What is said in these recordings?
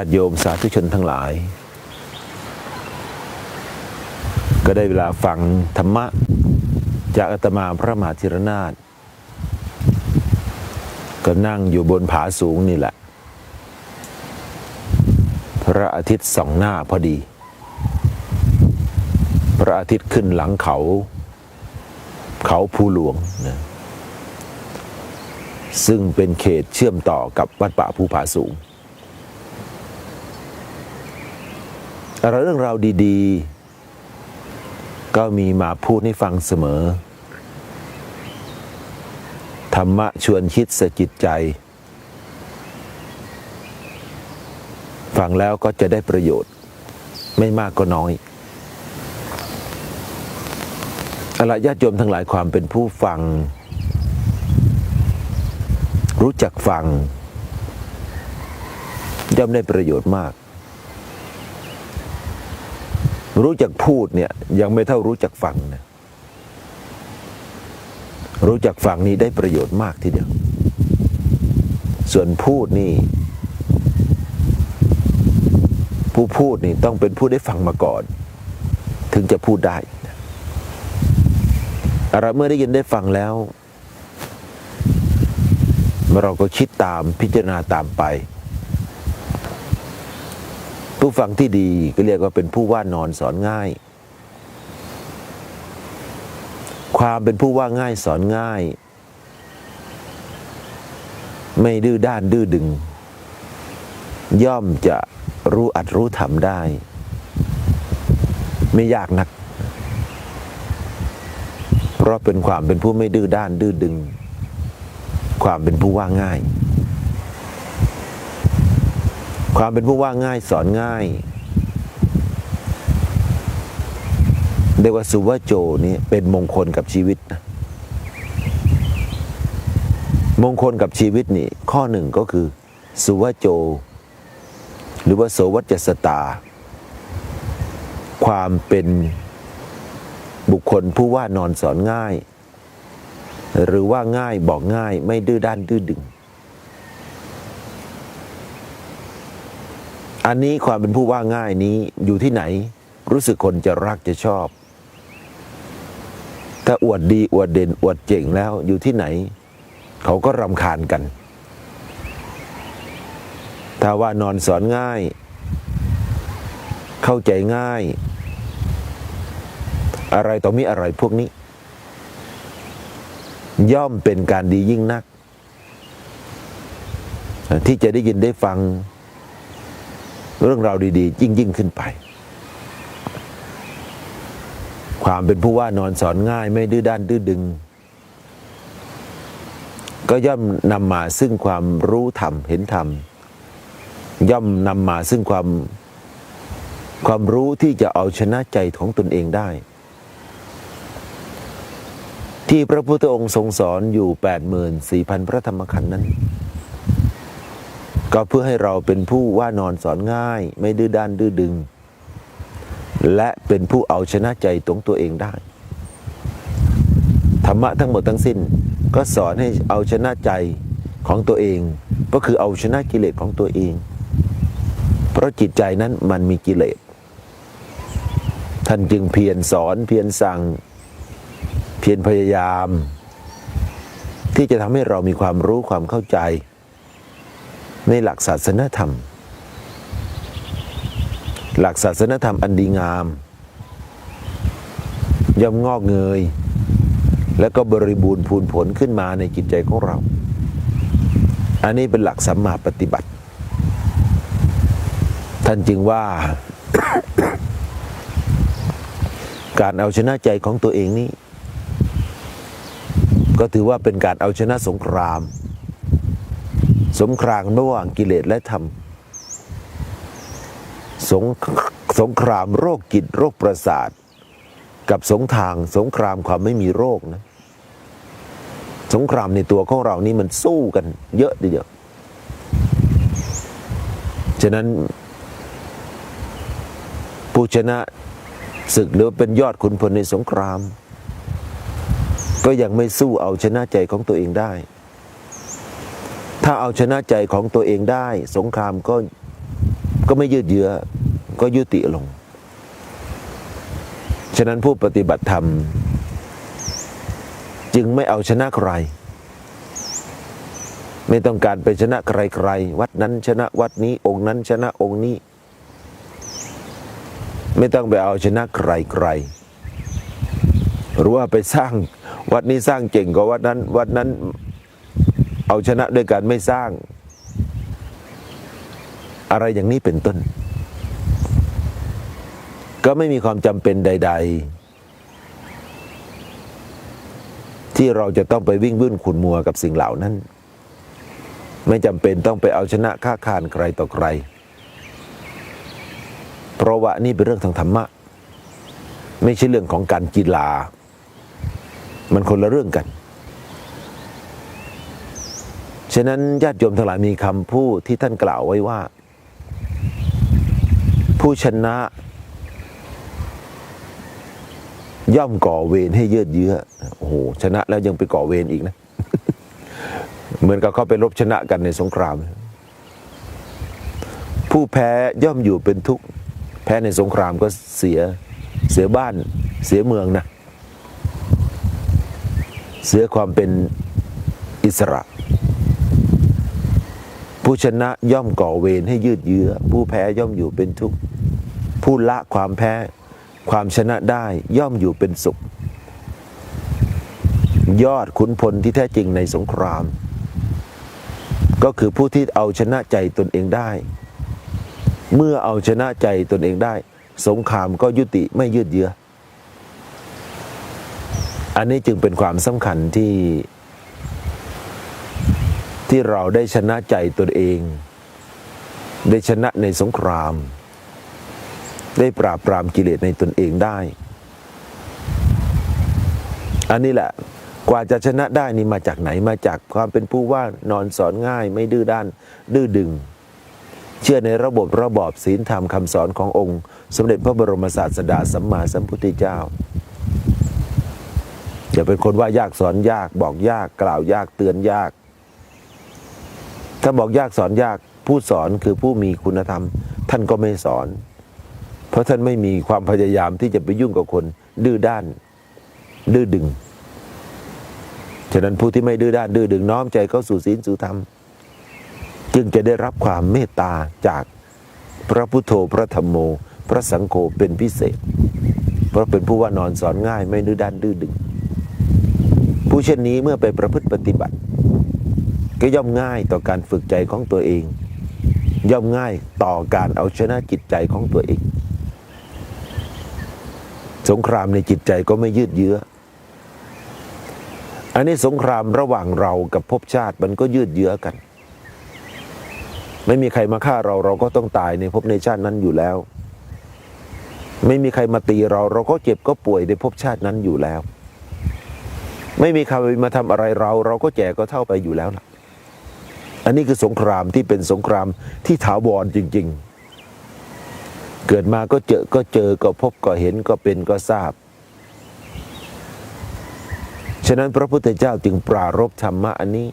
าติโยมสาธุชนทั้งหลาย ก็ได้เวลาฟังธรรมะ จากอาตมาพระมหาธิรนาถก็นั่งอยู่บนผาสูงนี่แหละ พระอาทิตย์ส่องหน้าพอดี พระอาทิตย์ขึ้นหลังเขา เขาภูหลวงนะซึ่งเป็นเขตเชื่อมต่อกับวัดป่าภูผาสูง อะไร เรื่องราวดีๆ ก็มีมาพูดให้ฟังเสมอ ธรรมะชวนคิดสะกิดใจ ฟังแล้วก็จะได้ประโยชน์ไม่มากก็น้อยอละญาติโยมทั้งหลายความเป็นผู้ฟัง รู้จักฟัง ย่อมได้ประโยชน์มาก รู้จักพูดเนี่ยยังไม่เท่ารู้จักฟังนะรู้จักฟังนี้ได้ประโยชน์มากทีเดียว ส่วนพูดนี่ ผู้พูดนี่ต้องเป็นผู้ได้ฟังมาก่อน ถึงจะพูดได้นะอะไรเมื่อได้ยินได้ฟังแล้วเราก็คิดตามพิจารณาตามไป ผู้ฟังที่ดีก็เรียกว่าเป็นผู้ว่านอนสอนง่าย ความเป็นผู้ว่าง่ายสอนง่าย ไม่ดื้อด้านดื้อดึง ย่อมจะรู้อัดรู้ทำได้ ไม่ยากนัก เพราะเป็นความเป็นผู้ไม่ดื้อด้านดื้อดึง ความเป็นผู้ว่าง่าย ความเป็นผู้ว่าง่ายสอนง่ายเรียกว่าสุวโจนี่เป็นมงคลกับชีวิตนะมงคลกับชีวิตนี่ ข้อหนึ่งก็คือ สุวโจ หรือว่าโสวัจสตา ความเป็นบุคคลผู้ว่านอนสอนง่าย หรือว่าง่ายบอกง่ายไม่ดื้อด้านดื้อดึง อันนี้ความเป็นผู้ว่าง่ายนี้อยู่ที่ไหน รู้สึกคนจะรักจะชอบ ถ้าอวดดีอวดเด่นอวดเจ๋งแล้วอยู่ที่ไหน เขาก็รำคาญกัน ถ้าว่านอนสอนง่าย เข้าใจง่าย อะไรต่อมีอะไรพวกนี้ ย่อมเป็นการดียิ่งนัก ที่จะได้ยินได้ฟัง เรื่องราวดีๆ ยิ่งยิ่งขึ้นไป ความเป็นผู้ว่านอนสอนง่ายไม่ดื้อด้านดื้อดึง ก็ย่อมนำมาซึ่งความรู้ธรรมเห็นธรรม ย่อมนำมาซึ่งความความรู้ที่จะเอาชนะใจของตนเองได้ ที่พระพุทธองค์ทรงสอนอยู่ 84,000 พระธรรมขันธ์นั้น ก็เพื่อให้เราเป็นผู้ว่านอนสอนง่าย ไม่ดื้อด้านดื้อดึง และเป็นผู้เอาชนะใจตรงตัวเองได้ ธรรมะทั้งหมดทั้งสิ้น ก็สอนให้เอาชนะใจของตัวเอง ก็คือเอาชนะกิเลสของตัวเอง เพราะจิตใจนั้นมันมีกิเลสท่านจึงเพียรสอนเพียรสั่ง เพียรพยายาม ที่จะทำให้เรามีความรู้ความเข้าใจ ในหลักศาสนธรรม หลักศาสนธรรมอันดีงาม ย่อมงอกเงย และก็บริบูรณ์พูนผลขึ้นมาในจิตใจของเรา อันนี้เป็นหลักสัมมาปฏิบัติ ท่านจึงว่าการเอาชนะใจของตัวเองนี้ ก็ถือว่าเป็นการเอาชนะสงคราม สงครามระหว่างกิเลสและธรรมสงสงครามโรคจิตโรคประสาท กับสงทางสงครามความไม่มีโรคนะ สงครามในตัวของเรานี่มันสู้กัน เยอะทีเดียวฉะนั้นผู้ชนะศึกหรือเป็นยอดขุนพลในสงคราม ก็ยังไม่สู้เอาชนะใจของตัวเองได้ ถ้าเอาชนะใจของตัวเองได้ สงครามก็ก็ไม่ยืดเยื้อก็ยุติลง ฉะนั้นผู้ปฏิบัติธรรม จึงไม่เอาชนะใคร ไม่ต้องการไปชนะใครๆ วัดนั้นชนะวัดนี้องค์นั้นชนะองค์นี้ ไม่ต้องไปเอาชนะใครๆหรือว่าไปสร้างวัดนี้สร้างเก่งกว่าวัดนั้น วัดนั้น เอาชนะด้วยการไม่สร้าง อะไรอย่างนี้เป็นต้น ก็ไม่มีความจำเป็นใด ๆ ที่เราจะต้องไปวิ่งวุ่นขุนมัวกับสิ่งเหล่านั้น ไม่จำเป็นต้องไปเอาชนะค่าคานใครต่อใคร เพราะว่านี่เป็นเรื่องทางธรรมะ ไม่ใช่เรื่องของการกีฬา มันคนละเรื่องกัน ฉะนั้นญาติโยมทั้งหลายมีคำพูดที่ท่านกล่าวไว้ว่า ผู้ชนะ ย่อมก่อเวรให้เยืดเยื้อโอ้โหชนะแล้วยังไปก่อเวรอีกนะ เหมือนกับเขาไปรบชนะกันในสงคราม ผู้แพ้ย่อมอยู่เป็นทุกข์แพ้ในสงครามก็เสียเสียบ้านเสียเมืองนะ เสียความเป็นอิสระ ผู้ชนะย่อมก่อเวรให้ยืดเยื้อ ผู้แพ้ย่อมอยู่เป็นทุกข์ผู้ละความแพ้ความชนะได้ย่อมอยู่เป็นสุข ยอดขุนพลที่แท้จริงในสงคราม ก็คือผู้ที่เอาชนะใจตนเองได้ เมื่อเอาชนะใจตนเองได้ สงครามก็ยุติไม่ยืดเยื้อ อันนี้จึงเป็นความสำคัญที่ ที่เราได้ชนะใจตนเอง ได้ชนะในสงคราม ได้ปราบปรามกิเลสในตนเองได้ อันนี้แหละกว่าจะชนะได้นี่มาจากไหนมาจากความเป็นผู้ว่านอนสอนง่ายไม่ดื้อด้าน ดื้อดึง เชื่อในระบบระบอบศีลธรรมคำสอนขององค์ สมเด็จพระบรมศาสดาสัมมาสัมพุทธเจ้าอย่าเป็นคนว่ายากสอนยากบอกยากกล่าวยากเตือนยาก ถ้าบอกยากสอนยากผู้สอนคือผู้มีคุณธรรม ท่านก็ไม่สอน เพราะท่านไม่มีความพยายามที่จะไปยุ่งกับคน ดื้อด้าน ดื้อดึงฉะนั้นผู้ที่ไม่ดื้อด้านดื้อดึงน้อมใจเข้าสู่ศีลสู่ธรรม จึงจะได้รับความเมตตาจากพระพุทโธพระธรรมโม พระสังโฆเป็นพิเศษ เพราะเป็นผู้ว่านอนสอนง่ายไม่ดื้อด้านดื้อดึง ผู้เช่นนี้เมื่อไปประพฤติปฏิบัติ ก็ย่อมง่ายต่อการฝึกใจของตัวเอง ย่อมง่ายต่อการเอาชนะจิตใจของตัวเอง สงครามในจิตใจก็ไม่ยืดเยื้อ อันนี้สงครามระหว่างเรากับภพชาติมันก็ยืดเยื้อกัน ไม่มีใครมาฆ่าเราเราก็ต้องตายในภพในชาตินั้นอยู่แล้ว ไม่มีใครมาตีเราเราก็เจ็บก็ป่วยในภพชาตินั้นอยู่แล้วไม่มีใครมาทำอะไรเรา เราก็แก่ก็เท่าไปอยู่แล้วล่ะ อันนี้คือสงครามที่เป็นสงครามที่ถาวรจริง ๆ เกิดมาก็เจอก็เจอก็พบก็เห็นก็เป็นก็ทราบ ฉะนั้นพระพุทธเจ้าจึงปรารบธรรมะอันนี้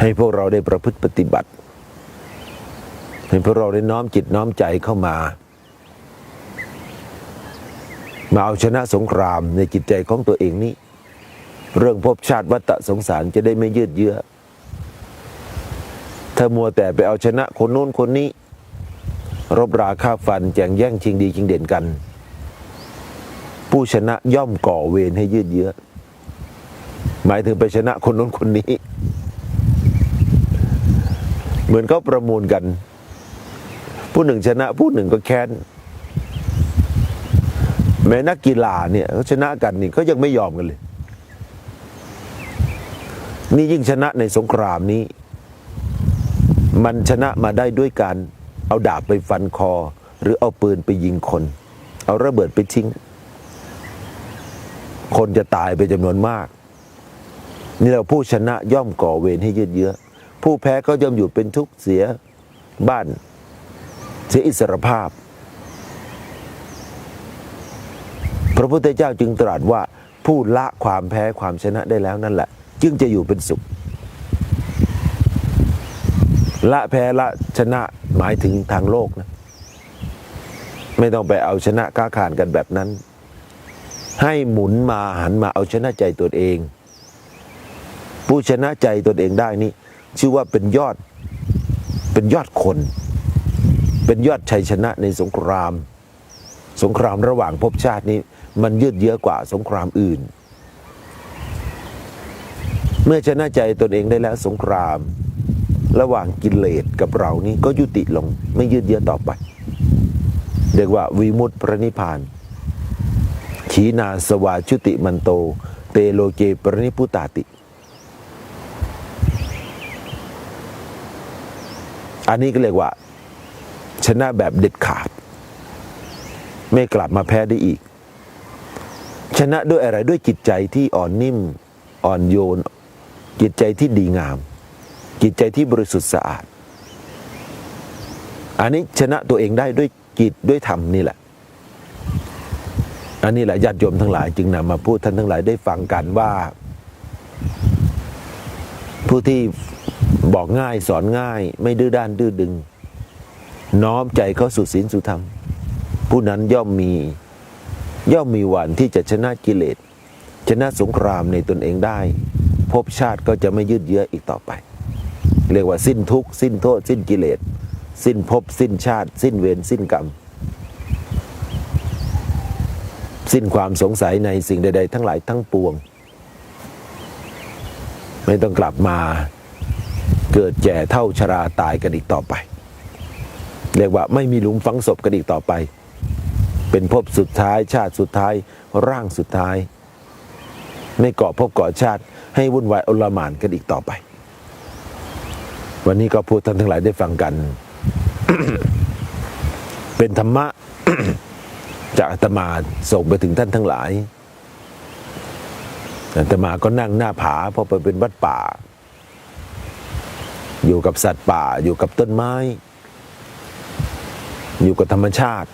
ให้พวกเราได้ประพฤติปฏิบัติ ให้พวกเราได้น้อมจิตน้อมใจเข้ามา มาเอาชนะสงครามในจิตใจของตัวเองนี้ เรื่องภพชาติวัฏสงสารจะได้ไม่ยืดเยื้อ ถ้ามัวแต่ไปเอาชนะคนโน้นคนนี้ รบราฆ่าฟันแจงแย่งชิงดีชิงเด่นกัน ผู้ชนะย่อมก่อเวรให้ยืดเยื้อ หมายถึงไปชนะคนโน้นคนนี้ เหมือนเขาประมูลกัน ผู้หนึ่งชนะผู้หนึ่งก็แค้นแม้นักกีฬาเนี่ยเขาชนะกันนี่เขายังไม่ยอมกันเลย นี่ยิ่งชนะในสงครามนี้ มันชนะมาได้ด้วยการเอาดาบไปฟันคอ หรือเอาปืนไปยิงคน เอาระเบิดไปทิ้ง คนจะตายไปจำนวนมาก นี่เราผู้ชนะย่อมก่อเวรให้ยืดเยื้อผู้แพ้ก็ย่อมอยู่เป็นทุกข์เสียบ้าน เสียอิสรภาพ พระพุทธเจ้าจึงตรัสว่าผู้ละความแพ้ความชนะได้แล้วนั่นแหละ จึงจะอยู่เป็นสุข ละแพ้ละชนะหมายถึงทางโลกนะ ไม่ต้องไปเอาชนะค้าขานกันแบบนั้น ให้หมุนมาหันมาเอาชนะใจตนเอง ผู้ชนะใจตนเองได้นี่ชื่อว่าเป็นยอดเป็นยอดคน เป็นยอดชัยชนะในสงคราม สงครามระหว่างภพชาตินี้ มันยืดเยื้อกว่าสงครามอื่น เมื่อชนะใจตนเองได้แล้วสงคราม ระหว่างกิเลสกับเรานี่ก็ยุติลงไม่ยืดเยื้อต่อไป เรียกว่าวิมุตติพระนิพพานขีนาสวาชุติมันโต เตโลเกปรนิพุตาติ อันนี้ก็เรียกว่า ชนะแบบเด็ดขาด ไม่กลับมาแพ้ได้อีก ชนะด้วยอะไรด้วยจิตใจที่อ่อนนิ่ม อ่อนโยน จิตใจที่ดีงาม จิตใจที่บริสุทธิ์สะอาด อันนี้ชนะตัวเองได้ด้วยจิตด้วยธรรมนี่แหละ อันนี้แหละญาติโยมทั้งหลายจึงนำมาพูดท่านทั้งหลายได้ฟังกันว่า ผู้ที่บอกง่ายสอนง่าย ไม่ดื้อด้านดื้อดึง น้อมใจเข้าสู่ศีลสู่ธรรม ผู้นั้นย่อมมีย่อมมีวันที่จะชนะกิเลสชนะสงครามในตนเองได้ ภพชาติก็จะไม่ยืดเยื้ออีกต่อไป เรียกว่าสิ้นทุกข์สิ้นโทษ สิ้นกิเลส สิ้นภพสิ้นชาติ สิ้นเวรสิ้นกรรม สิ้นความสงสัยในสิ่งใด ๆ ทั้งหลายทั้งปวง ไม่ต้องกลับมาเกิดแก่เท่าชราตายกันอีกต่อไป เรียกว่าไม่มีหลุมฝังศพกันอีกต่อไป เป็นภพสุดท้ายชาติสุดท้ายร่างสุดท้าย ไม่เกาะภพเกาะชาติ ให้วุ่นวายอลหมานกันอีกต่อไป วันนี้ก็พูดท่านทั้งหลายได้ฟังกัน เป็นธรรมะ จากอาตมาส่งไปถึงท่านทั้งหลายอาตมาก็นั่งหน้าผาเพราะไปเป็นวัดป่า อยู่กับสัตว์ป่า อยู่กับต้นไม้ อยู่กับธรรมชาติ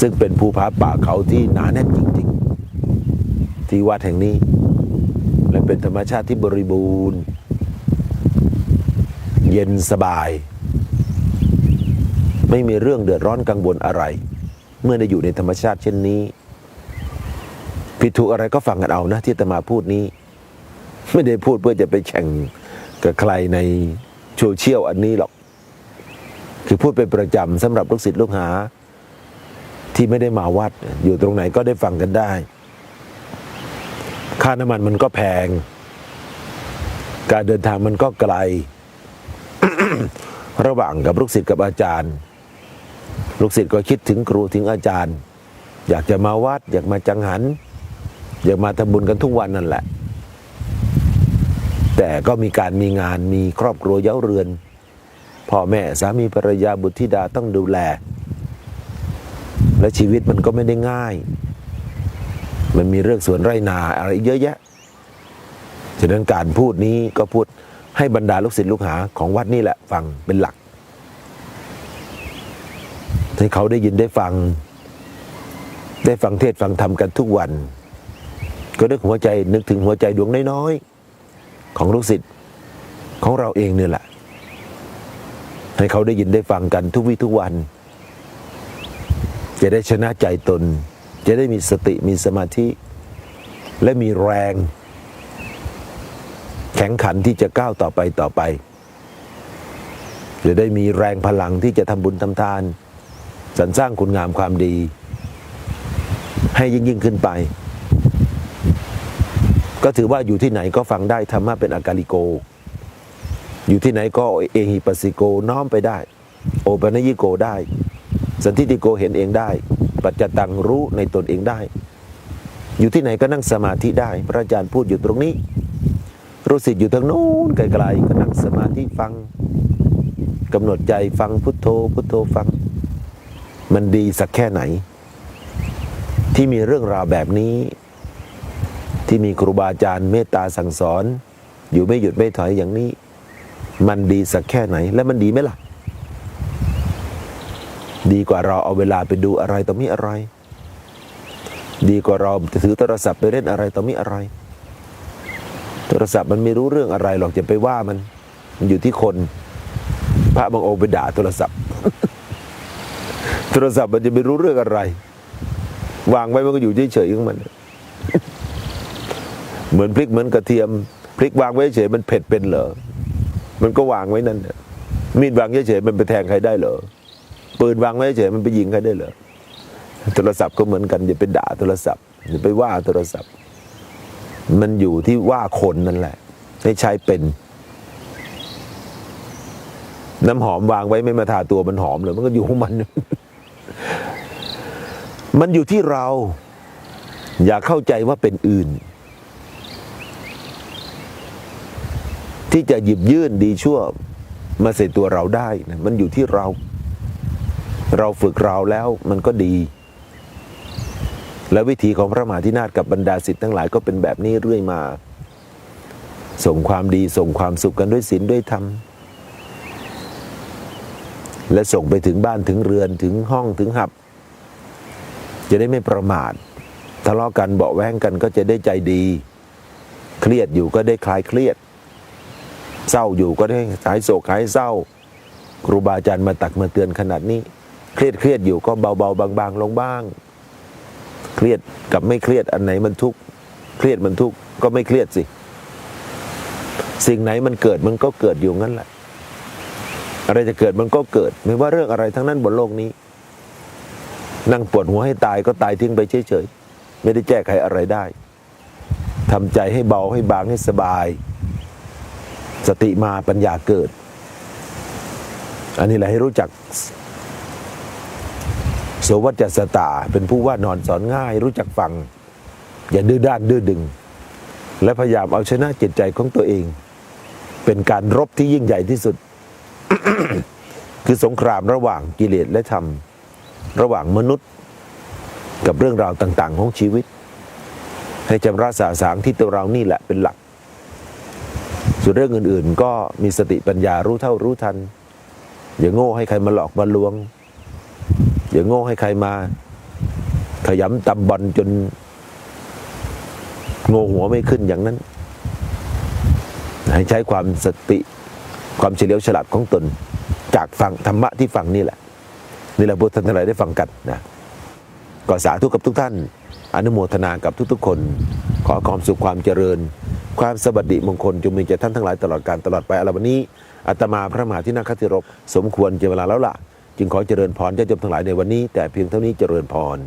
ซึ่งเป็นภูผาป่าเขาที่หนาแน่นจริง ที่วัดแห่งนี้ และเป็นธรรมชาติที่บริบูรณ์ เย็นสบาย ไม่มีเรื่องเดือดร้อนกังวลอะไร เมื่อได้อยู่ในธรรมชาติเช่นนี้ผิดถูกอะไรก็ฟังกันเอานะที่ตมาพูดนี้ ไม่ได้พูดเพื่อจะไปแข่งกับใครในโซเชียลอันนี้หรอก คือพูดเป็นประจำสำหรับลูกศิษย์ลูกหา ที่ไม่ได้มาวัดอยู่ตรงไหนก็ได้ฟังกันได้ ค่าน้ำมันมันก็แพง การเดินทางมันก็ไกล ระหว่างกับลูกศิษย์กับอาจารย์ ลูกศิษย์ก็คิดถึงครูถึงอาจารย์ อยากจะมาวัด อยากมาจังหัน อยากมาทำบุญกันทุกวันนั่นแหละ แต่ก็มีการมีงานมีครอบครัวเย้าเรือนพ่อแม่สามีภรรยาบุตรธิดาต้องดูแล และชีวิตมันก็ไม่ได้ง่าย มันมีเรื่องสวนไร่นาอะไรเยอะแยะ ฉะนั้นการพูดนี้ก็พูดให้บรรดาลูกศิษย์ลูกหาของวัดนี่แหละฟังเป็นหลัก ให้เขาได้ยินได้ฟัง ได้ฟังเทศฟังธรรมกันทุกวัน ก็นึกหัวใจนึกถึงหัวใจดวงน้อยๆของลูกศิษย์ของเราเองเนี่ยแหละ ให้เขาได้ยินได้ฟังกันทุกวี่ทุกวัน จะได้ชนะใจตน จะได้มีสติมีสมาธิ และมีแรง แข็งขันที่จะก้าวต่อไปต่อไป จะได้มีแรงพลังที่จะทำบุญทำทานสรรสร้างคุณงามความดี ให้ยิ่งยิ่งขึ้นไป ก็ถือว่าอยู่ที่ไหนก็ฟังได้ธรรมะเป็นอากาลิโก อยู่ที่ไหนก็เอหิปัสสิโกน้อมไปได้ โอปัญญิโกได้ สันทิติโกเห็นเองได้ ปัจจตังรู้ในตนเองได้ อยู่ที่ไหนก็นั่งสมาธิได้ พระอาจารย์พูดอยู่ตรงนี้รู้สึกอยู่ทางโน้นไกลๆก็นั่งสมาธิฟังกำหนดใจฟังพุทโธพุทโธฟัง มันดีสักแค่ไหน ที่มีเรื่องราวแบบนี้ ที่มีครูบาอาจารย์เมตตาสั่งสอน อยู่ไม่หยุดไม่ถอยอย่างนี้ มันดีสักแค่ไหน และมันดีไหมล่ะ ดีกว่าเราเอาเวลาไปดูอะไรต่อมีอะไร ดีกว่าเราถือโทรศัพท์ไปเล่นอะไรต่อมีอะไร โทรศัพท์มันไม่รู้เรื่องอะไรหรอกจะไปว่ามันมันอยู่ที่คน พระบางองค์ไปด่าโทรศัพท์ โทรศัพท์มันจะไม่รู้เรื่องอะไร วางไว้มันก็อยู่เฉยๆของมัน เหมือนพริกเหมือนกระเทียมพริกวางไว้เฉยมันเผ็ดเป็นเหรอมันก็วางไว้นั่นมีดวางเฉยๆมันไปแทงใครได้เหรอ ปืนวางไว้เฉยมันไปยิงใครได้เหรอโทรศัพท์ก็เหมือนกันอย่าไปด่าโทรศัพท์อย่าไปว่าโทรศัพท์ มันอยู่ที่ว่าคนนั่นแหละ ให้ใช้เป็น น้ำหอมวางไว้ไม่มาทาตัวมันหอมเลยมันก็อยู่ของมัน มันอยู่ที่เรา อย่าเข้าใจว่าเป็นอื่น ที่จะหยิบยื่นดีชั่ว มาใส่ตัวเราได้นะมันอยู่ที่เรา เราฝึกเราแล้วมันก็ดี และวิธีของพระมหาธินาถกับบรรดาสิทธิ์ทั้งหลายก็เป็นแบบนี้เรื่อยมา ส่งความดีส่งความสุขกันด้วยศีลด้วยธรรมและส่งไปถึงบ้านถึงเรือนถึงห้องถึงหับ จะได้ไม่ประมาททะเลาะกันเบาแวงกันก็จะได้ใจดี เครียดอยู่ก็ได้คลายเครียด เศร้าอยู่ก็ได้หายโศกหายเศร้า ครูบาอาจารย์มาตักมาเตือนขนาดนี้ เครียดเครียดอยู่ก็เบาๆบางๆลงบ้าง เครียดกับไม่เครียดอันไหนมันทุกข์เครียดมันทุกข์ก็ไม่เครียดสิ สิ่งไหนมันเกิดมันก็เกิดอยู่งั้นแหละ อะไรจะเกิดมันก็เกิด ไม่ว่าเรื่องอะไรทั้งนั้นบนโลกนี้ นั่งปวดหัวให้ตายก็ตายทิ้งไปเฉยๆไม่ได้แก้ไขอะไรได้ทำใจให้เบาให้บางให้สบาย สติมาปัญญาเกิด อันนี้แหละให้รู้จัก โสวัจสตา เป็นผู้ว่านอนสอนง่าย รู้จักฟัง อย่าดื้อด้านดื้อดึง และพยายามเอาชนะจิตใจของตัวเอง เป็นการรบที่ยิ่งใหญ่ที่สุด คือสงครามระหว่างกิเลสและธรรม ระหว่างมนุษย์ กับเรื่องราวต่าง ๆ ของชีวิต ให้จำราสาสางที่ตัวเรานี่แหละเป็นหลัก ส่วนเรื่องอื่น ๆ ก็มีสติปัญญารู้เท่ารู้ทัน อย่าโง่ให้ใครมาหลอกมาลวง อย่าโง่ให้ใครมา ขยำตำบอลจนโง่หัวไม่ขึ้นอย่างนั้น ให้ใช้ความสติความเฉลียวฉลาดของตน จากฟังธรรมะที่ฟังนี่แหละ นี่แหละพุทธท่านทั้งหลายได้ฟังกันนะก็สาธุกับทุกท่าน อนุโมทนากับทุกๆคน ขอความสุขความเจริญ ความสวัสดิมงคลจงมีแก่ท่านทั้งหลายตลอดการตลอดไปอาวันนี้อาตมาพระมหาที่นั่งคติรบสมควรเจเวลาแล้วล่ะ จึงขอเจริญพรญาติโยมทั้งหลายในวันนี้ แต่เพียงเท่านี้เจริญพร